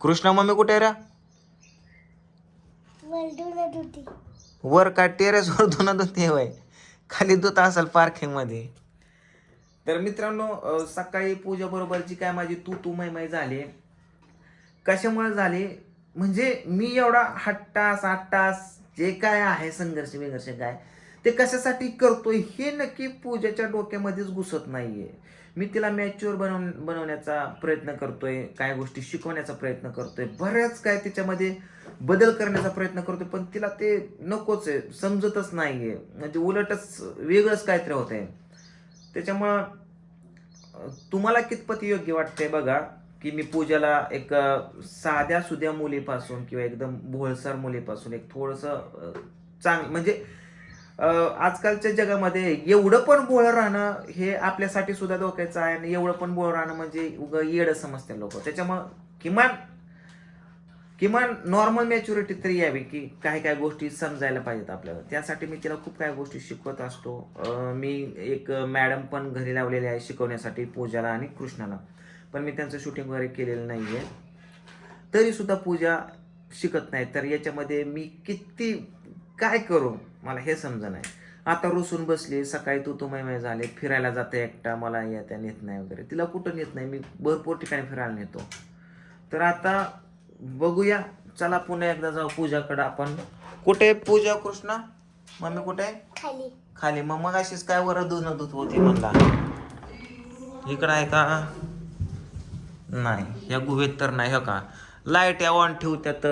Krishna mummy कुठे आहे रे? वलडून होती वर काय टेरेसवर धुणं धुते होय. खाली धुत असेल पार्किंगमध्ये. तर मित्रांनो अं, सकाळी पूजा बरोबर जी काय माझी तू तू मै झाली. कशामुळे झाली? म्हणजे मी एवढा हट्टास आट्टास जे काय आहे संघर्ष विघर्ष काय ते कशासाठी करतोय हे नक्की पूजाच्या डोक्यामध्येच घुसत नाहीये. मी तिला मॅच्युअर बनव बनवण्याचा प्रयत्न करतोय काय गोष्टी शिकवण्याचा प्रयत्न करतोय बऱ्याच काय त्याच्यामध्ये बदल करण्याचा प्रयत्न करतोय पण तिला ते नकोच आहे समजतच नाही आहे म्हणजे उलटच वेगळंच काहीतरी होत आहे त्याच्यामुळं तुम्हाला कितपत योग्य वाटतंय बघा की मी पूजाला एक साध्या सुध्या मुलीपासून किंवा एकदम भोळसर मुलीपासून एक थोडंसं चांग म्हणजे आजकालच्या जगामध्ये एवढं पण बोळ राहणं हे आपल्यासाठी सुद्धा धोक्याचं आहे आणि एवढं पण बोळ राहणं म्हणजे उगं येडं समजते लोक. त्याच्यामुळं किमान किमान नॉर्मल मॅच्युरिटी तरी यावी की काही काही गोष्टी समजायला पाहिजेत आपल्याला. त्यासाठी मी तिला खूप काही गोष्टी शिकवत असतो. मी एक मॅडम पण घरी लावलेले आहे शिकवण्यासाठी पूजाला आणि कृष्णाला. पण मी त्यांचं शूटिंग वगैरे केलेलं नाही आहे तरीसुद्धा पूजा शिकत नाही. तर याच्यामध्ये मी किती काय करू? मला हे समजा नाही आता रुसून बसली सकाळी तू तुम्ही झाले फिरायला जाते एकटा मला येत्या नेत नाही वगैरे. तिला कुठं नेत नाही? मी भरपूर ठिकाणी फिरायला नेतो. तर आता बघूया. चला पुन्हा एकदा जाऊ पूजाकडे आपण. कुठे पूजा कृष्णा? मम्मी कुठे खाली. खाली. मग मग अशीच काय वर दूध दूध होती म्हणला. इकडं आहे का? नाही. या गुहेत तर नाही हो का? लाइट ऑन ठेवत्यात.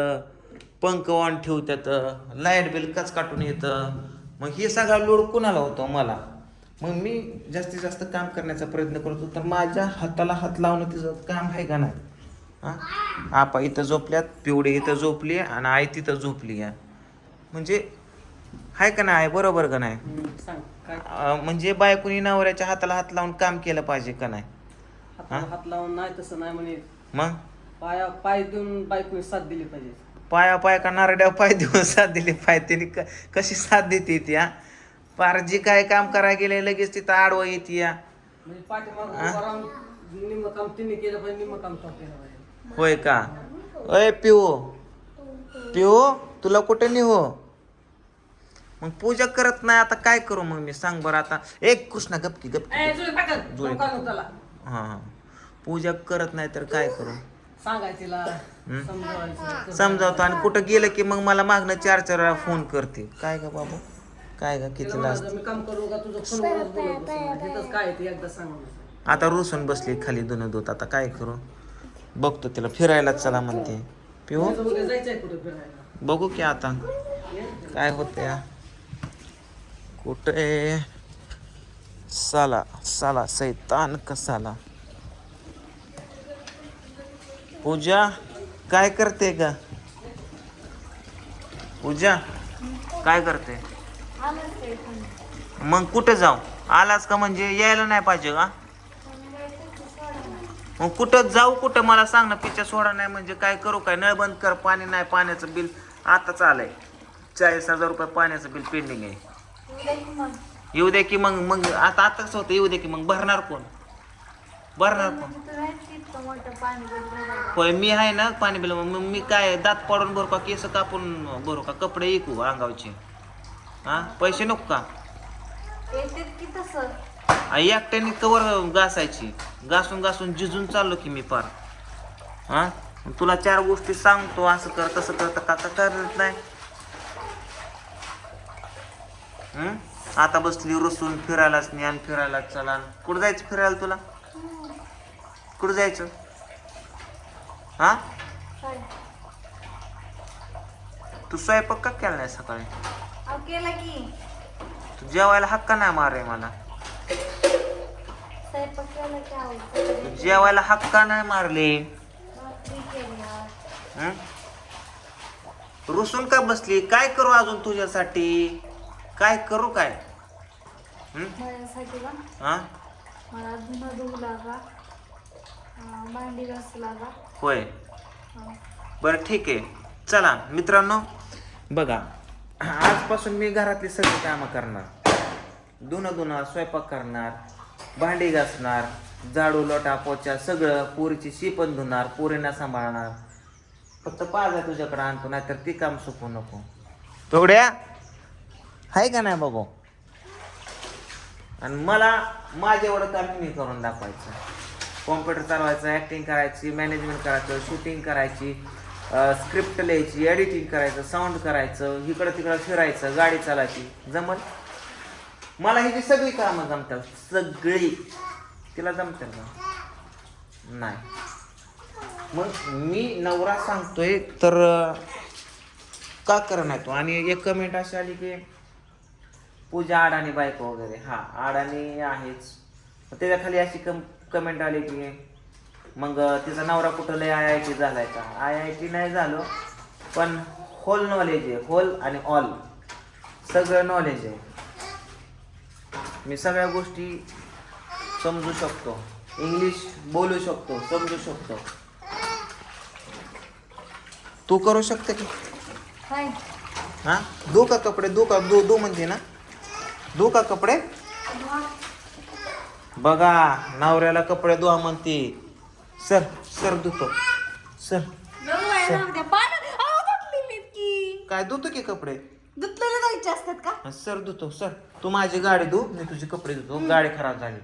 पंख ऑन ठेवत्यात लाइट बिल कच काटून येतं? मग हे सगळा लोड कुणाला होतो? मला. मग मी जास्तीत जास्त काम करण्याचा प्रयत्न करतो तर माझ्या हाताला हात लावणं तिचं काम आहे का नाही? हा? आपा इथं झोपल्यात पिवडी इथं झोपली आणि आई तिथं झोपली आहे म्हणजे आहे का नाही? बरोबर का नाही? म्हणजे बायकोनी नवऱ्याच्या हाताला हात लावून काम केलं पाहिजे का नाही? हात लावून नाही तसं नाही म्हणे. मग? पाया पाय देऊन बायकोने साथ दिली पाहिजे. पाया पाय का नारड्या पाय देऊन साथ दिली. पाय तिने क- कशी साथ देते ती हा? पार जी काय काम करायला गेले लगेच तिथं आडवं येते या म्हणजे पाठीमाग उभा राहून निम्म काम तिने केलं पाहिजे निम्म काम तो केलं पाहिजे. होय का? अय पिओ पिओ तुला कुठे निहो मग पूजा करत नाही आता काय करू मग मी? सांग बरं आता. एक कृष्णा गपकी गपकी ए, जुळे हा हा. पूजा करत नाही तर काय करू? सांगायचं तिला. समजवायचं. समजावतो. आणि कुठं गेलं की मग मला मागणं चार चार वेळा फोन करते. काय ग बाबू? काय ग किती लाज? म्हणायचं, मी काम करू का? तुझं फोनवरच बोलत बसू. तिथंच काय आहे ते एकदा सांग मला. आता रुसून बसली खाली दोन दूत आता काय करू? बघतो तिला. फिरायला चला म्हणते. पिऊ? तुझं उद्या जायचंय कुठे फिरायला? बघू की आता. काय होते या? कुठे? साला साला सैतान कसाला? पूजा काय करते ग? पूजा काय करते? मग कुठे जाऊ? आलाच का म्हणजे यायला नाही पाहिजे का? मग कुठं जाऊ कुठं? मला सांग ना पिच्या सोडा नाही म्हणजे काय करू? काय नळ बंद कर पाणी नाही पाण्याचं बिल आताच आलंय. चाळीस हजार रुपये पाण्याचं बिल पेंडिंग आहे. येऊ दे की मग मग आता आताच होतं येऊ दे की मग. भरणार कोण? भरणार कोण? होय मी आहे ना पाणी बिल मग मी काय दात पाडून भरू का केस कापून भरू का कपडे विकू अंगावचे? हा? पैसे नको का? एकट्याने कवर घासायची. घासून घासून जिजून चाललो की मी पार. हा? तुला चार गोष्टी सांगतो असं कर तसं कर तर काका करत नाही? आता बसली रुसून फिरायलाच नाही आणि फिरायला चला. कुठं जायचं फिरायला तुला? कुठं जायचं? हा? तू स्वयंपाक का केला नाही सकाळी? केला की. तू जेवायला हक्का नाही मारे मला. स्वयंपाक केला की आवडतं तू जेवायला हक्का नाही मारले. भाकरी केल्या हं? रुसून का बसली? काय करू अजून तुझ्यासाठी? काय करू काय? हं? माझ्यासाठी का? हा? मला धुणं धुवू लागा. अं, भांडी होय. बरं ठीक आहे. चला मित्रांनो. बघा आजपासून मी घरातली सगळी कामं करणार. धुणं धुणं स्वयंपाक करणार भांडी घासणार झाडू लोटा पोचा सगळं पोरीची शिपण धुणार पोरींना सांभाळणार. फक्त पाजा तुझ्याकडे आणतो नाहीतर ती काम सुकू नको. तेवढ्या आहे का नाही बाबू? आणि मला माझ्या काम मी करून दाखवायचं. कॉम्प्युटर चालवायचं ॲक्टिंग करायची मॅनेजमेंट करायचं शूटिंग करायची स्क्रिप्ट लिहायची एडिटिंग करायचं साऊंड करायचं इकडं तिकडं फिरायचं गाडी चालायची. जमल? मला ही जी सगळी कामं जमतात सगळी. तिला जमतात का? नाही. मग मी नवरा सांगतोय तर का करणार नाही तो? आणि एक कमेंट अशी आली की पूजा अडाणी बायको वगैरे. हा अडाणी आहेच. त्याच्याखाली त्याच्याखाली अशी कम कमेंट आली की मग तिचा नवरा कुठं लय आय आय टी झालाय का आय आय टी नाही झालो पण होल नॉलेज आहे. होल आणि ऑल सगळं नॉलेज आहे. मी सगळ्या गोष्टी समजू शकतो. इंग्लिश बोलू शकतो समजू शकतो. तू करू शकते की? हा? दू का कपडे? दू का? दू दू म्हणते ना? दू का कपडे? बघा नवऱ्याला कपडे धुवा म्हणते. सर सर धुतो. सर काय धुतो की कपडे? जायचे असतात का? सर धुतो. सर तू माझी गाडी धु मी तुझी कपडे धुतो. गाडी खराब झाली.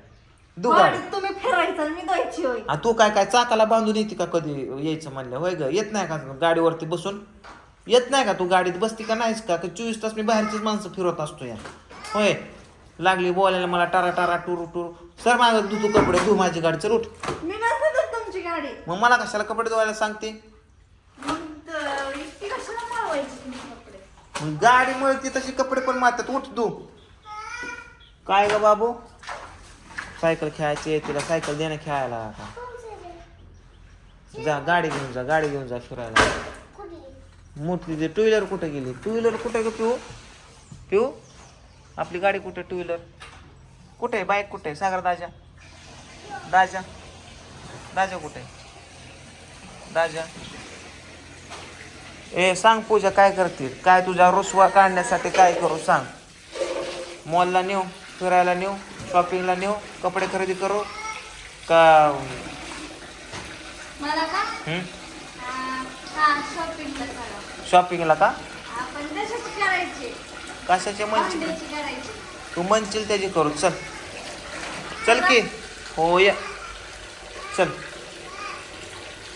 धु गाडी. गाडीत तुम्ही फिरायचं आणि मी द्यायची होय. आ, तू काय काय चाकाला बांधून येते का कधी? यायचं म्हणलं. होय ग येत नाही का गाडीवरती बसून? येत नाही का तू? गाडीत बसती का नाहीस का चोवीस तास मी बाहेरचीच माणसं फिरवत असतो या. होय. लागली बोलायला मला टारा टारा टूर टूर. सर माझं धु तू कपडे धु माझी गाडी चल उठ. मी नसते तुमची गाडी. मग मला कशाला कपडे धुवायला सांगते? मग त- इतकी कशाला मारवायची तुम्ही कपडे? मग गाडीमुळे ती तशी कपडे पण मारतात. उठ तू काय ग बाबू? सायकल खेळायची तिला सायकल देणं खेळायला का जा गाडी घेऊन जा गाडी घेऊन जा फिरायला. मोठी ते टू व्हीलर कुठे गेली? टू व्हीलर कुठे ग पिऊ? पिऊ? आपली गाडी कुठे? टू व्हीलर कुठे? आहे बाईक कुठे? आहे सागर दाजा. दाजा. दाजा कुठे? आहे दाजा. ए सांग पूजा काय करते काय तुझा रुसवा काढण्यासाठी काय करू सांग? मॉलला नेऊ? फिरायला नेऊ? शॉपिंगला नेऊ? कपडे खरेदी करू? का शॉपिंगला का? कशाचे म्हणशील? करायची. तू म्हणशील त्याची करू चल. चल की. हो या चल.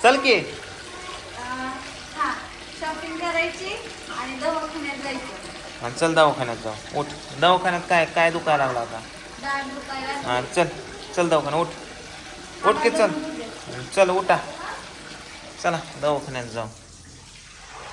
चल की. अं, हा शॉपिंग करायची आणि दवाखान्यात जायचं. हा चल दवाखान्यात जाऊ. उठ. दवाखान्यात काय काय दुखायला लागला होता दुखायला हा चल. चल दवाखाना उठ. उठ की चल. चल उठा. चला दवाखान्यात जाऊ.